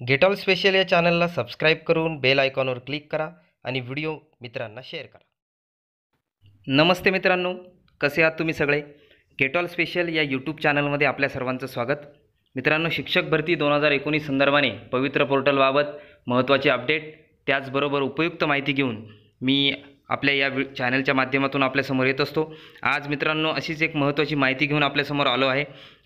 Gate all special या चॅनलला subscribe करून बेल आयकॉनवर क्लिक करा आणि व्हिडिओ मित्रांना शेअर करा. नमस्ते मित्रांनो कसे आहात तुम्ही सगळे? गेट ऑल स्पेशल या यूट्यूब चॅनलमध्ये आपल्या सर्वांचं स्वागत. मित्रांनो शिक्षक भरती दोन हजार एकोणीस संदर्भाने पवित्र पोर्टलबाबत महत्त्वाचे अपडेट त्याचबरोबर उपयुक्त माहिती घेऊन मी आपल्या या व्हि चॅनलच्या माध्यमातून आपल्यासमोर येत असतो. आज मित्रांनो अशीच एक महत्त्वाची माहिती घेऊन आपल्यासमोर आलो आहे.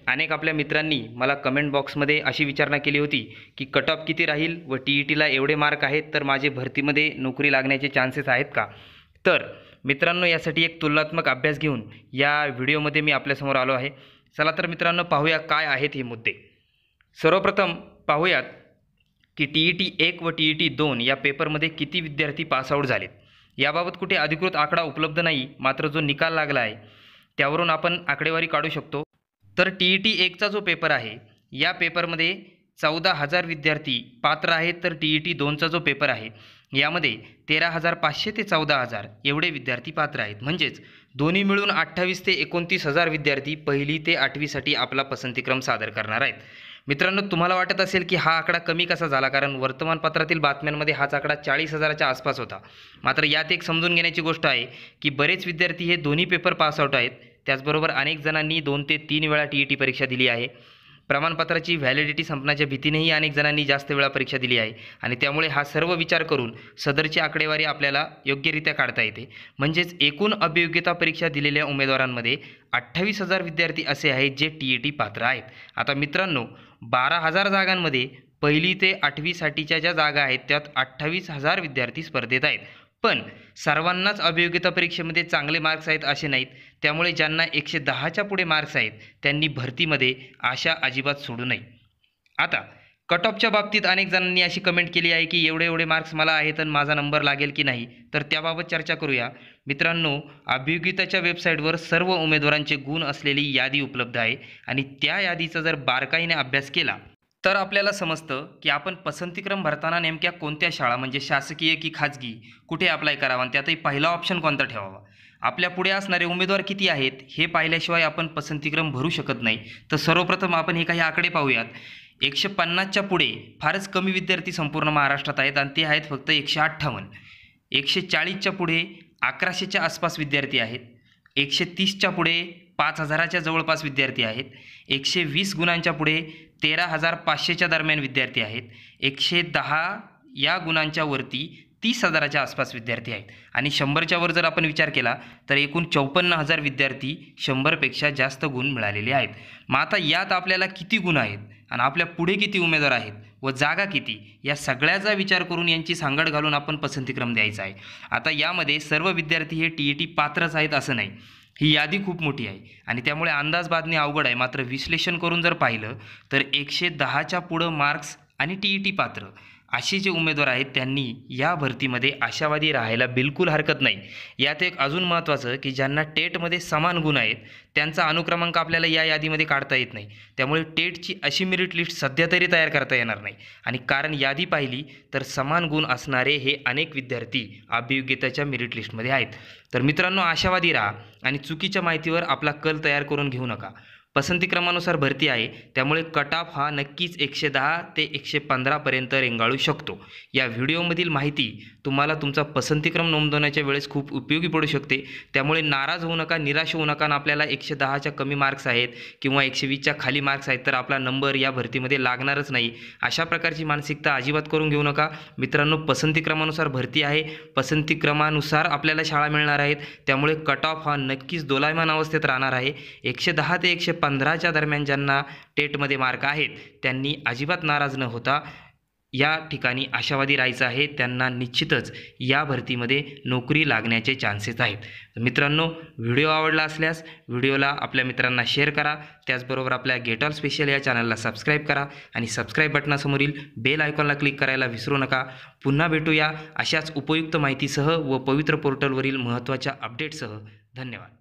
अनेक आपल्या मित्रांनी मला कमेंट बॉक्समध्ये अशी विचारणा केली होती की कट ऑफ किती राहील व टी ई टीला एवढे मार्क आहेत तर माझे भरतीमध्ये नोकरी लागण्याचे चान्सेस आहेत का? तर मित्रांनो यासाठी एक तुलनात्मक अभ्यास घेऊन या व्हिडिओमध्ये मी आपल्यासमोर आलो आहे. चला तर मित्रांनो पाहूया काय आहेत हे मुद्दे. सर्वप्रथम पाहूयात की टी ई टी एक व टी ई टी दोन या पेपरमध्ये किती विद्यार्थी पासआउट झालेत. याबाबत कुठे अधिकृत आकडा उपलब्ध नाही मात्र जो निकाल लागला आहे त्यावरून आपण आकडेवारी काढू शकतो. तर टी ई टी एकचा जो पेपर आहे या पेपरमध्ये चौदा हजार विद्यार्थी पात्र आहेत तर टी ई टी दोनचा जो पेपर आहे यामध्ये तेरा हजार पाचशे ते चौदा हजार एवढे विद्यार्थी पात्र आहेत. म्हणजेच दोन्ही मिळून अठ्ठावीस ते एकोणतीस हजार विद्यार्थी पहिली ते आठवीसाठी आपला पसंतीक्रम सादर करणार आहेत. मित्रांनो तुम्हाला वाटत असेल की हा आकडा कमी कसा झाला? कारण वर्तमानपत्रातील बातम्यांमध्ये हाच आकडा चाळीस हजाराच्या आसपास होता. मात्र यात एक समजून घेण्याची गोष्ट आहे की बरेच विद्यार्थी हे दोन्ही पेपर पास आउट आहेत. त्याचबरोबर अनेक जणांनी दोन ते तीन वेळा टी ई टी परीक्षा दिली आहे. प्रमाणपत्राची व्हॅलिडिटी संपण्याच्या भीतीनेही अनेक जणांनी जास्त वेळा परीक्षा दिली आहे. आणि त्यामुळे हा सर्व विचार करून सदरची आकडेवारी आपल्याला योग्यरित्या काढता येते. म्हणजेच एकूण अभियोग्यता परीक्षा दिलेल्या उमेदवारांमध्ये अठ्ठावीस हजार विद्यार्थी असे आहेत जे टी ई टी पात्र आहेत. आता मित्रांनो बारा हजार जागांमध्ये पहिली ते आठवीसाठीच्या ज्या जागा आहेत त्यात अठ्ठावीस हजार विद्यार्थी स्पर्धेत आहेत. पण सर्वांनाच अभियोग्यता परीक्षेमध्ये चांगले मार्क्स आहेत असे नाहीत. त्यामुळे ज्यांना एकशे दहाच्या पुढे मार्क्स आहेत त्यांनी भरतीमध्ये आशा अजिबात सोडू नये. आता कट ऑफच्या बाबतीत अनेक जणांनी अशी कमेंट केली आहे की एवढे एवढे मार्क्स मला आहेत आणि माझा नंबर लागेल की नाही? तर त्याबाबत चर्चा करूया. मित्रांनो अभियोगिताच्या वेबसाईटवर सर्व उमेदवारांचे गुण असलेली यादी उपलब्ध आहे. आणि त्या यादीचा जर बारकाईने अभ्यास केला तर आपल्याला समजतं की आपण पसंतीक्रम भरताना नेमक्या कोणत्या शाळा म्हणजे शासकीय की खाजगी कुठे अप्लाय करावा आणि त्यातही पहिला ऑप्शन कोणता ठेवावा? आपल्या पुढे असणारे उमेदवार किती आहेत हे पाहिल्याशिवाय आपण पसंतीक्रम भरू शकत नाही. तर सर्वप्रथम आपण हे काही आकडे पाहूयात. एकशे पन्नासच्या पुढे फारच कमी विद्यार्थी संपूर्ण महाराष्ट्रात आहेत आणि ते आहेत फक्त एकशे अठ्ठावन्न. एकशे चाळीसच्या पुढे अकराशेच्या आसपास विद्यार्थी आहेत. एकशे तीसच्या पुढे पाच हजाराच्या जवळपास विद्यार्थी आहेत. एकशे वीस गुणांच्या पुढे तेरा हजार पाचशेच्या दरम्यान विद्यार्थी आहेत. एकशे दहा या गुणांच्या वरती तीस हजाराच्या आसपास विद्यार्थी आहेत. आणि शंभरच्या वर जर आपण विचार केला तर एकूण चौपन्न हजार विद्यार्थी शंभरपेक्षा जास्त गुण मिळालेले आहेत. मग आता यात आपल्याला किती गुण आहेत? आणि आपल्या पुढे किती उमेदवार आहेत? व जागा किती? या सगळ्याचा विचार करून यांची सांगड घालून आपण पसंतीक्रम द्यायचा आहे. आता यामध्ये सर्व विद्यार्थी हे टी ई टी पात्रच आहेत असं नाही. ही यादी खूप मोठी आहे. आणि त्यामुळे अंदाज बांधणे अवघड आहे. मात्र विश्लेषण करून जर पाहिलं तर एकशे दहाच्या पुढं मार्क्स आणि टी ई टी पात्र. असे जे उमेदवार आहेत त्यांनी या भरतीमध्ये आशावादी राहायला बिलकुल हरकत नाही. यात एक अजून महत्त्वाचं की ज्यांना टेटमध्ये समान गुण आहेत त्यांचा अनुक्रमांक आपल्याला या यादीमध्ये काढता येत नाही. त्यामुळे टेटची अशी मेरिट लिस्ट सध्या तरी तयार करता येणार नाही. आणि कारण यादी पाहिली तर समान गुण असणारे हे अनेक विद्यार्थी अभियोग्यताच्या मेरिट लिस्टमध्ये आहेत. तर मित्रांनो आशावादी राहा आणि चुकीच्या माहितीवर आपला कल तयार करून घेऊ नका. पसंतीक्रमानुसार भरती आहे. त्यामुळे कट ऑफ हा नक्कीच एकशे दहा ते एकशे पंधरापर्यंत रेंगाळू शकतो. या व्हिडिओमधील माहिती तुम्हाला तुमचा पसंतीक्रम नोंदवण्याच्या वेळेस खूप उपयोगी पडू शकते. त्यामुळे नाराज होऊ नका निराश होऊ नका आपल्याला एकशे दहाच्या कमी मार्क्स आहेत किंवा एकशे वीसच्या खाली मार्क्स आहेत तर आपला नंबर या भरतीमध्ये लागणारच नाही. अशा प्रकारची मानसिकता अजिबात करून घेऊ नका. मित्रांनो पसंतीक्रमानुसार भरती आहे. पसंतीक्रमानुसार आपल्याला शाळा मिळणार आहेत. त्यामुळे कट ऑफ हा नक्कीच दोलायमान अवस्थेत राहणार आहे. एकशे दहा ते एकशे पंधराच्या दरम्यान ज्यांना टेटमध्ये मार्क आहेत त्यांनी अजिबात नाराज न होता या ठिकाणी आशावादी राहायचं आहे. त्यांना निश्चितच या भरतीमध्ये नोकरी लागण्याचे चान्सेस आहेत. मित्रांनो व्हिडिओ आवडला असल्यास व्हिडिओला आपल्या मित्रांना शेअर करा. त्याचबरोबर आपल्या गेट ऑल स्पेशल या चॅनलला सबस्क्राईब करा आणि सबस्क्राईब बटनासमोरील बेल आयकॉनला क्लिक करायला विसरू नका. पुन्हा भेटूया अशाच उपयुक्त माहितीसह व पवित्र पोर्टलवरील महत्त्वाच्या अपडेटसह धन्यवाद.